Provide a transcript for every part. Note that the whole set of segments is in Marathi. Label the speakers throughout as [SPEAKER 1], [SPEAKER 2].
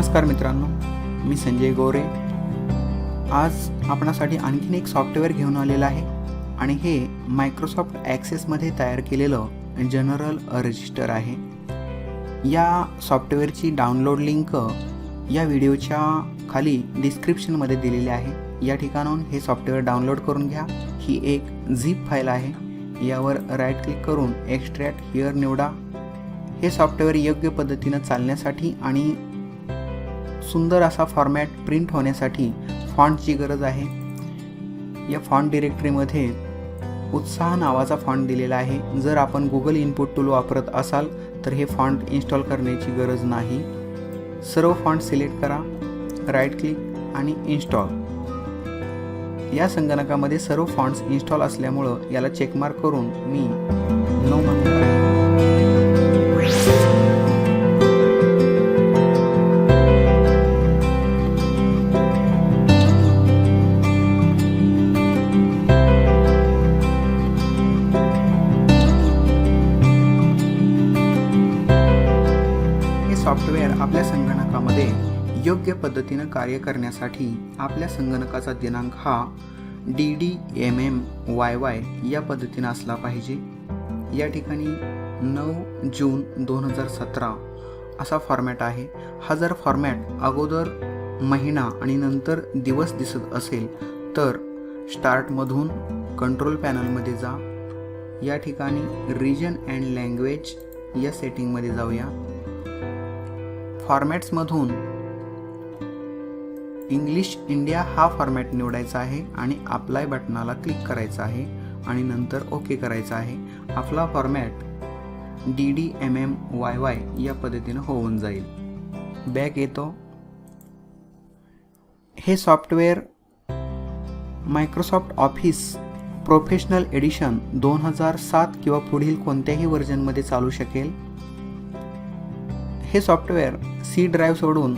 [SPEAKER 1] नमस्कार मित्रांनो मी संजय गोरे. आज आपणासाठी आणखीन एक सॉफ्टवेअर घेऊन आलेलं आहे आणि हे मायक्रोसॉफ्ट ॲक्सेसमध्ये तयार केलेलं जनरल रजिस्टर आहे. या सॉफ्टवेअरची डाउनलोड लिंक या व्हिडिओच्या खाली डिस्क्रिप्शनमध्ये दिलेली आहे. या ठिकाणाहून हे सॉफ्टवेअर डाउनलोड करून घ्या. ही एक झिप फाईल आहे. यावर राईट क्लिक करून एक्स्ट्रॅक्ट हिअर निवडा. हे सॉफ्टवेअर योग्य पद्धतीनं चालण्यासाठी आणि सुंदर असा फॉर्मॅट प्रिंट होण्यासाठी फॉन्टची गरज आहे. या फॉन्ट डिरेक्टरीमध्ये उत्साह नावाचा फॉन्ट दिलेला आहे. जर आपण गुगल इनपुट टूल वापरत असाल तर हे फॉन्ट इन्स्टॉल करण्याची गरज नाही. सर्व फॉन्ट सिलेक्ट करा राईट क्लिक आणि इन्स्टॉल या संगणकामध्ये सर्व फॉन्ट्स इन्स्टॉल असल्यामुळं याला चेकमार्क करून मी नो कार्य करण्यासाठी आपल्या संगणकाचा दिनांक हा D D M M Y Y या पद्धतीनं असला पाहिजे. या ठिकाणी नऊ जून दोन हजार सतरा असा फॉर्मॅट आहे. हा जर फॉर्मॅट अगोदर महिना आणि नंतर दिवस दिसत असेल तर स्टार्टमधून कंट्रोल पॅनलमध्ये जा. या ठिकाणी रिजन अँड लँग्वेज या सेटिंगमध्ये जाऊया. फॉर्मॅट्समधून इंग्लिश इंडिया हा फॉर्मॅट निवडायचा आहे आणि अप्लाय बटनाला क्लिक करायचं आहे आणि नंतर ओके करायचं आहे. आपला format D D M M Y Y या पद्धतीनं होऊन जाईल. बॅक येतो. हे software Microsoft Office Professional edition दोन हजार सात किंवा पुढील कोणत्याही व्हर्जनमध्ये चालू शकेल. हे सॉफ्टवेअर सी ड्राईव्ह सोडून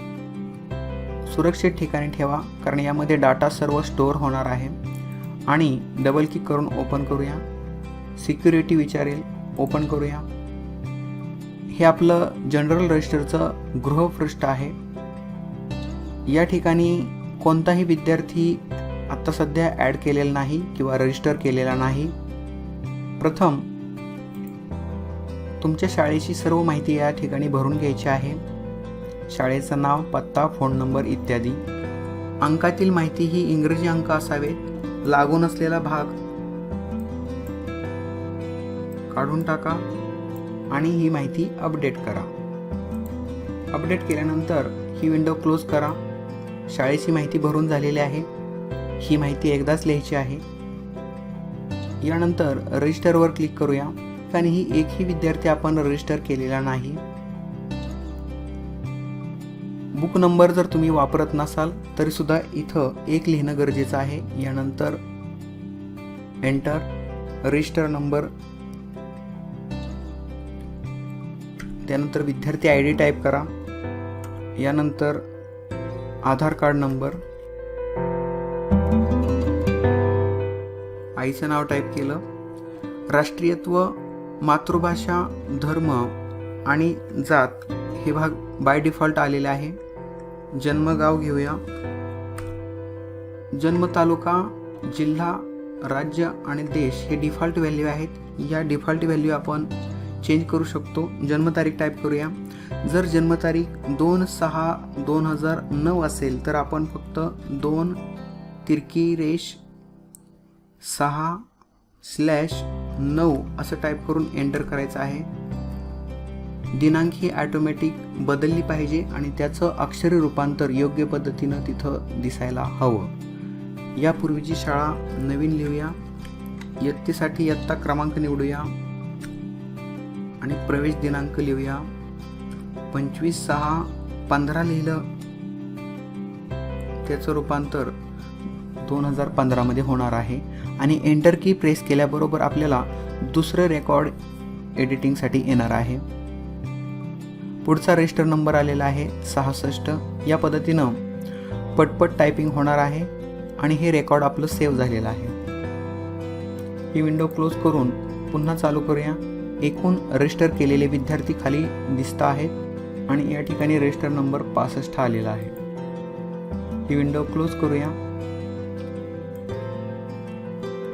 [SPEAKER 1] सुरक्षित ठिकाणी ठेवा कारण यामध्ये डाटा सर्व स्टोअर होणार आहे. आणि डबल क्लिक करून ओपन करूया. सिक्युरिटी विचारेल ओपन करूया. हे आपलं जनरल रजिस्टरचं गृहपृष्ठ आहे. या ठिकाणी कोणताही विद्यार्थी आत्ता सध्या ॲड केलेला नाही किंवा रजिस्टर केलेला नाही. प्रथम तुमच्या शाळेची सर्व माहिती या ठिकाणी भरून घ्यायची आहे. शाळेचं नाव पत्ता फोन नंबर इत्यादी. अंकातील माहिती ही इंग्रजी अंक असावेत लागून असलेला भाग. काढून टाका आणि ही माहिती अपडेट करा. अपडेट केल्यानंतर ही विंडो क्लोज करा. शाळेची माहिती भरून झालेली आहे. ही माहिती एकदाच लिहायची आहे. यानंतर रजिस्टरवर क्लिक करूया. आणि ही एकही विद्यार्थी आपण रजिस्टर केलेला नाही. बुक नंबर जर तुम्ही वापरत नसाल तरीसुद्धा इथं एक लिहिणं गरजेचं आहे. यानंतर एंटर. रजिस्टर नंबर त्यानंतर विद्यार्थी आय डी टाईप करा. यानंतर आधार कार्ड नंबर. आईचं नाव टाईप केलं. राष्ट्रीयत्व मातृभाषा धर्म आणि जात हे भाग बाय डिफॉल्ट आलेले आहे. जन्मगाव घेऊया. जन्म तालुका जिल्हा राज्य आणि देश हे डिफॉल्ट व्हॅल्यू आहेत. या डिफॉल्ट व्हॅल्यू आपण चेंज करू शकतो. जन्मतारीख टाईप करूया. जर जन्मतारीख दोन सहा दोन हजार नऊ असेल तर आपण फक्त दोन तिरकी रेश सहा स्लॅश नऊ असं टाईप करून एंटर करायचं आहे. दिनांक ही ॲटोमॅटिक बदलली पाहिजे आणि त्याचं अक्षरी रूपांतर योग्य पद्धतीनं तिथं दिसायला हवं. यापूर्वीची शाळा नवीन लिहूया. इयत्तेसाठी इयत्ता क्रमांक निवडूया. आणि प्रवेश दिनांक लिहूया. पंचवीस सहा पंधरा लिहिलं. त्याचं रूपांतर दोन हजार पंधरामध्ये होणार आहे. आणि एंटर की प्रेस केल्याबरोबर आपल्याला दुसरं रेकॉर्ड एडिटिंगसाठी येणार आहे. पुढचा रजिस्टर नंबर आलेला आहे सहासष्ट. या पद्धतीनं पटपट टायपिंग होणार आहे आणि हे रेकॉर्ड आपलं सेव्ह झालेलं आहे. ही विंडो क्लोज करून पुन्हा चालू करूया. एकूण रजिस्टर केलेले विद्यार्थी खाली दिसत आहेत आणि या ठिकाणी रजिस्टर नंबर पासष्ट आलेला आहे. ही विंडो क्लोज करूया.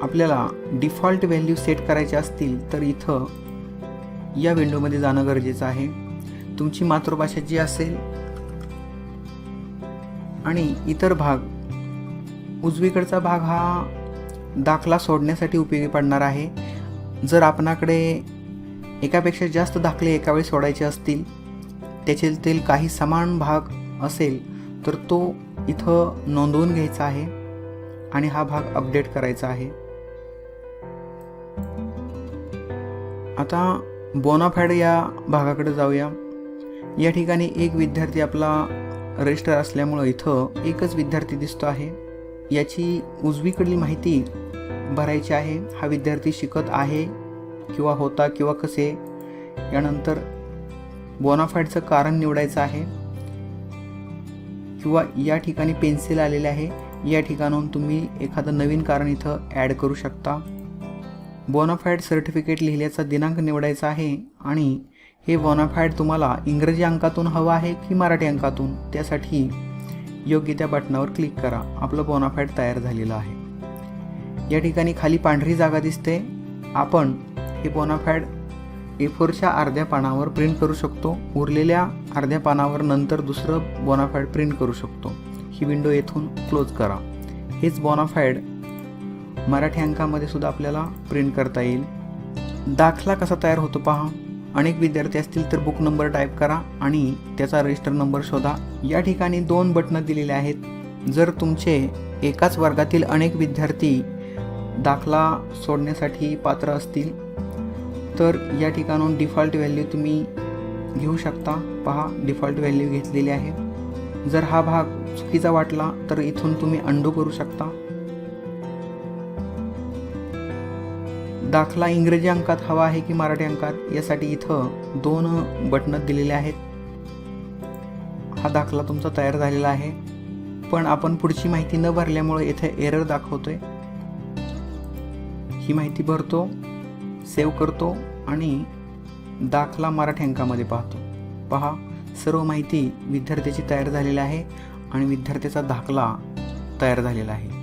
[SPEAKER 1] आपल्याला डिफॉल्ट व्हॅल्यू सेट करायचे असतील तर इथं या विंडोमध्ये जाणं गरजेचं आहे. तुमची मातृभाषा जी असेल आणि इतर भाग उजवीकडचा भाग हा दाखला सोडण्यासाठी उपयोगी पडणार आहे. जर आपणाकडे एकापेक्षा जास्त दाखले एका वेळी सोडायचे असतील त्याच्यातील काही समान भाग असेल तर तो इथं नोंदवून घ्यायचा आहे आणि हा भाग अपडेट करायचा आहे. आता बोनाफॅड या भागाकडे जाऊया. या ठिकाणी एक विद्यार्थी आपला रजिस्टर असल्यामुळं इथं एकच विद्यार्थी दिसतो आहे. याची उजवीकडील माहिती भरायची आहे. हा विद्यार्थी शिकत आहे किंवा होता किंवा कसे यानंतर बोनाफाईडचं कारण निवडायचं आहे. किंवा या ठिकाणी पेन्सिल आलेले आहे. या ठिकाणाहून तुम्ही एखादं नवीन कारण इथं ॲड करू शकता. बोनाफाईड सर्टिफिकेट लिहिल्याचा दिनांक निवडायचा आहे आणि हे बोनाफाईड तुम्हाला इंग्रजी अंकातून हवं आहे की मराठी अंकातून? त्यासाठी योग्य त्या बटनावर क्लिक करा. आपलं बोनाफाईड तयार झालेलं आहे. या ठिकाणी खाली पांढरी जागा दिसते. आपण हे बोनाफाईड ए फोरच्या अर्ध्या पानावर प्रिंट करू शकतो. उरलेल्या अर्ध्या पानावर नंतर दुसरं बोनाफाईड प्रिंट करू शकतो. ही विंडो येथून क्लोज करा. हेच बोनाफाईड मराठी अंकामध्ये सुद्धा आपल्याला प्रिंट करता येईल. दाखला कसा तयार होतो पहा. अनेक विद्यार्थी असतील तर बुक नंबर टाईप करा आणि त्याचा रजिस्टर नंबर शोधा. या ठिकाणी दोन बटणं दिलेले आहेत. जर तुमचे एकाच वर्गातील अनेक विद्यार्थी दाखला सोडण्यासाठी पात्र असतील तर या ठिकाणून डिफॉल्ट व्हॅल्यू तुम्ही घेऊ शकता. पहा डिफॉल्ट व्हॅल्यू घेतलेली आहे. जर हा भाग चुकीचा वाटला तर इथून तुम्ही अंडू करू शकता. दाखला इंग्रजी अंकात हवा आहे की मराठी अंकात? यासाठी इथं दोन बटणं दिलेले आहेत. हा दाखला तुमचा तयार झालेला आहे. पण आपण पुढची माहिती न भरल्यामुळे इथे एरर दाखवतोय. ही माहिती भरतो सेव्ह करतो आणि दाखला मराठी अंकामध्ये पाहतो. पहा सर्व माहिती विद्यार्थ्याची तयार झालेली आहे आणि विद्यार्थ्याचा दाखला तयार झालेला आहे.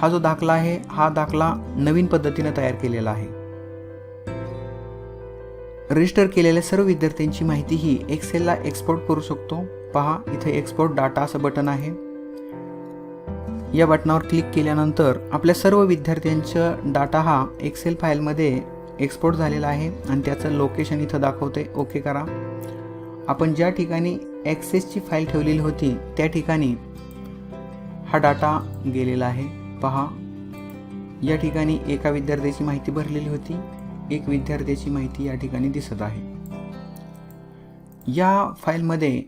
[SPEAKER 1] हा जो दाखला आहे हा दाखला नवीन पद्धतीनं तयार केलेला आहे. रजिस्टर केलेल्या सर्व विद्यार्थ्यांची माहिती ही एक्सेलला एक्सपोर्ट करू शकतो. पहा इथे एक्सपोर्ट डाटा असं बटन आहे. या बटनावर क्लिक केल्यानंतर आपल्या सर्व विद्यार्थ्यांचा डाटा हा एक्सेल फाईलमध्ये एक्सपोर्ट झालेला आहे आणि त्याचं लोकेशन इथं दाखवते. ओके करा. आपण ज्या ठिकाणी ॲक्सेसची फाईल ठेवलेली होती त्या ठिकाणी हा डाटा गेलेला आहे. पहा. या ठिकाणी एका विद्यार्थ्याची माहिती भरलेली होती. एक विद्यार्थ्याची माहिती या ठिकाणी दिसत आहे. या फाईलमध्ये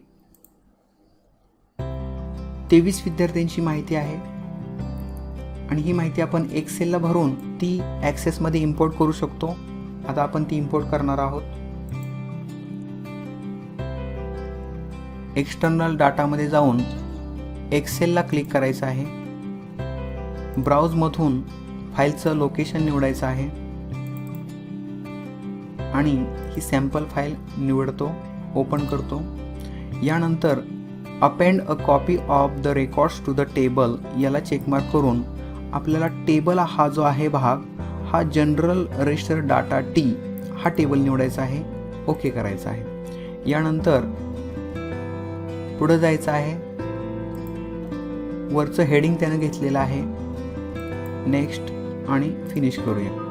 [SPEAKER 1] तेवीस विद्यार्थ्यांची माहिती आहे. आणि ही माहिती आपण एक्सेलला भरून ती ॲक्सेसमध्ये इम्पोर्ट करू शकतो. आता आपण ती इम्पोर्ट करणार आहोत. एक्सटर्नल डाटामध्ये जाऊन एक्सेलला क्लिक करायचं आहे. ब्राउजमधून फाईलचं लोकेशन निवडायचं आहे. आणि ही सॅम्पल फाईल निवडतो ओपन करतो. यानंतर append a copy of the records to the table याला चेकमार्क करून आपल्याला टेबल हा जो आहे भाग हा जनरल रजिस्टर डाटा टी हा टेबल निवडायचा आहे. ओके करायचा आहे. यानंतर पुढं जायचं आहे. वरचं हेडिंग त्यानं घेतलेलं आहे. नेक्स्ट आणि फिनिश करूया.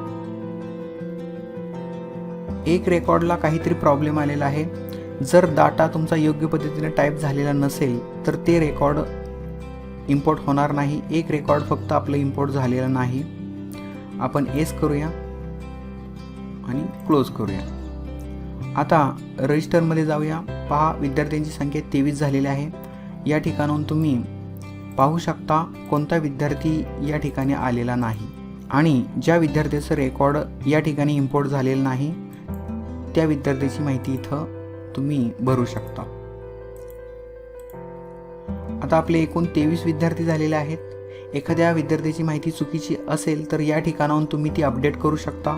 [SPEAKER 1] एक रेकॉर्डला काहीतरी प्रॉब्लेम आलेला आहे. जर डाटा तुमचा योग्य पद्धतीने टाईप झालेला नसेल तर ते रेकॉर्ड इम्पोर्ट होणार नाही. एक रेकॉर्ड फक्त आपलं इम्पोर्ट झालेलं नाही. आपण एस करूया आणि क्लोज करूया. आता रजिस्टरमध्ये जाऊया. पहा विद्यार्थ्यांची संख्या तेवीस झालेली आहे. या ठिकाणाहून तुम्ही पाहू शकता कोणता विद्यार्थी या ठिकाणी आलेला नाही आणि ज्या विद्यार्थ्याचं रेकॉर्ड या ठिकाणी इम्पोर्ट झालेलं नाही त्या विद्यार्थ्याची माहिती इथं तुम्ही भरू शकता. आता आपले एकूण तेवीस विद्यार्थी झालेले आहेत. एखाद्या विद्यार्थ्याची माहिती चुकीची असेल तर या ठिकाणाहून तुम्ही ती अपडेट करू शकता.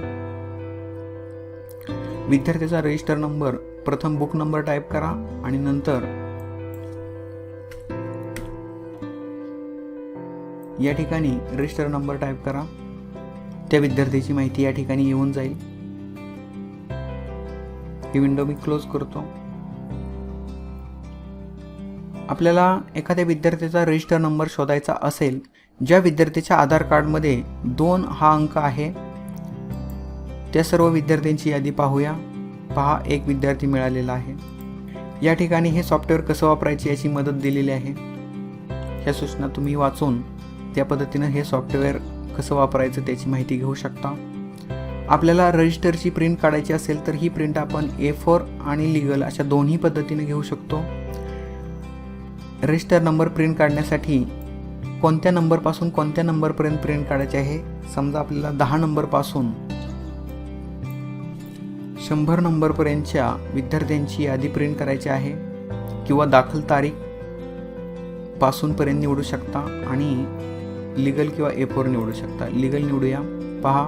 [SPEAKER 1] विद्यार्थ्याचा रजिस्टर नंबर प्रथम बुक नंबर टाईप करा आणि नंतर या ठिकाणी रजिस्टर नंबर टाईप करा. त्या विद्यार्थ्याची माहिती या ठिकाणी येऊन जाईल. ही विंडो मी क्लोज करतो. आपल्याला एखाद्या विद्यार्थ्याचा रजिस्टर नंबर शोधायचा असेल ज्या विद्यार्थ्याच्या आधार कार्डमध्ये दोन हा अंक आहे त्या सर्व विद्यार्थ्यांची यादी पाहूया. पहा एक विद्यार्थी मिळालेला आहे. या ठिकाणी हे सॉफ्टवेअर कसं वापरायचे याची मदत दिलेली आहे. ह्या सूचना तुम्ही वाचून त्या पद्धतीनं हे सॉफ्टवेअर कसं वापरायचं त्याची माहिती घेऊ शकता. आपल्याला रजिस्टरची प्रिंट काढायची असेल तर ही प्रिंट आपण ए फोर आणि लिगल अशा दोन्ही पद्धतीने घेऊ शकतो. रजिस्टर नंबर प्रिंट काढण्यासाठी कोणत्या नंबरपासून कोणत्या नंबरपर्यंत प्रिंट काढायचे आहे? समजा आपल्याला दहा नंबरपासून शंभर नंबरपर्यंतच्या विद्यार्थ्यांची यादी प्रिंट करायची आहे किंवा दाखल तारीख पासूनपर्यंत निवडू शकता आणि लिगल किंवा ए फोर निवडू शकता. लिगल निवडूया. पहा.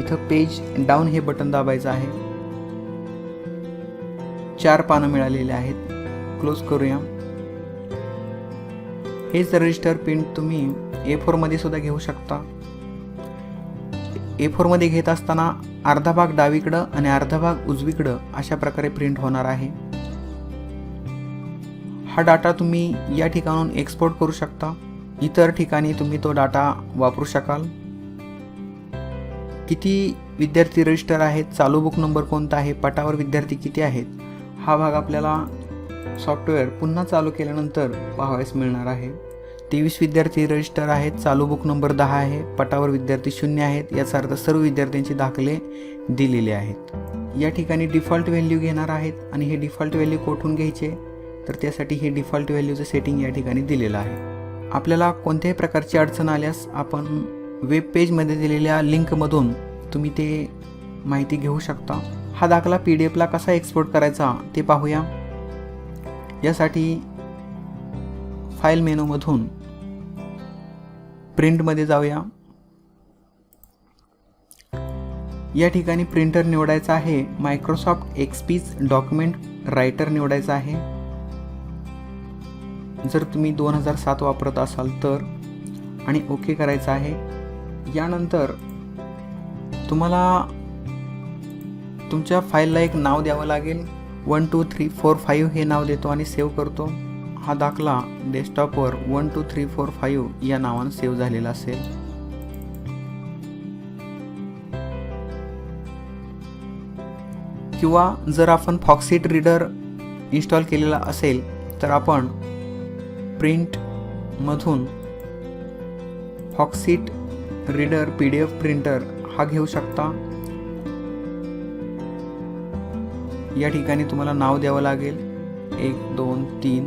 [SPEAKER 1] इथं पेज डाऊन हे बटन दाबायचं आहे. चार पानं मिळालेले आहेत. क्लोज करूया. हेच रजिस्टर प्रिंट तुम्ही ए फोरमध्ये सुद्धा घेऊ शकता. ए फोरमध्ये घेत असताना अर्धा भाग डावीकडं आणि अर्धा भाग उजवीकडं अशा प्रकारे प्रिंट होणार आहे. हा डाटा तुम्ही या ठिकाणून एक्सपोर्ट करू शकता. इतर ठिकाणी तुम्ही तो डाटा वापरू शकाल. किती विद्यार्थी रजिस्टर आहेत? चालू बुक नंबर कोणता आहे? पटावर विद्यार्थी किती आहेत? हा भाग आपल्याला सॉफ्टवेअर पुन्हा चालू केल्यानंतर पाहावयास मिळणार आहे. तेवीस विद्यार्थी रजिस्टर आहेत चालू बुक नंबर दहा आहे पटावर विद्यार्थी शून्य आहेत याचा अर्थ सर्व विद्यार्थ्यांचे दाखले दिलेले आहेत. या ठिकाणी डिफॉल्ट व्हॅल्यू घेणार आहेत आणि हे डिफॉल्ट व्हॅल्यू कोठून घ्यायचे? तर त्यासाठी हे डिफॉल्ट व्हॅल्यूचं सेटिंग या ठिकाणी दिलेलं आहे. आपल्याला कोणत्याही प्रकारची अडचण आल्यास आपण वेब पेजमध्ये दिलेल्या लिंकमधून तुम्ही ते माहिती घेऊ शकता. हा दाखला पी डी एफला कसा एक्सपोर्ट करायचा ते पाहूया. यासाठी फाईल मेनूमधून प्रिंटमध्ये जाऊया. या ठिकाणी प्रिंटर निवडायचा आहे मायक्रोसॉफ्ट एक्सपीज डॉक्युमेंट रायटर निवडायचा आहे. जर तुम्ही दोन हजार सात वापरत असाल तर आणि ओके करायचं आहे यानंतर तुम्हाला तुमच्या फाईलला एक नाव द्यावं लागेल. One two three four five हे नाव देतो आणि सेव्ह करतो. हा दाखला डेस्कटॉपवर one two three four five या नावानं सेव्ह झालेला असेल. किंवा जर आपण फॉक्सिट रीडर इन्स्टॉल केलेला असेल तर आपण प्रिंटमधून Foxit Reader P D F printer हा घेऊ शकता. या ठिकाणी तुम्हाला नाव द्यावं लागेल. एक दोन तीन.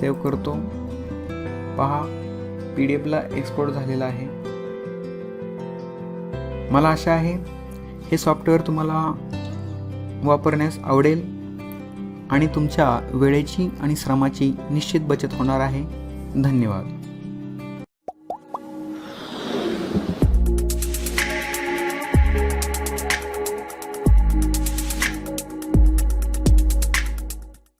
[SPEAKER 1] सेव्ह करतो. पहा पी डी एफला एक्सपोर्ट झालेला आहे. मला आशा आहे हे सॉफ्टवेअर तुम्हाला वापरण्यास आवडेल. आणि तुमच्या वेळेची आणि श्रमाची निश्चित बचत होणार आहे. धन्यवाद.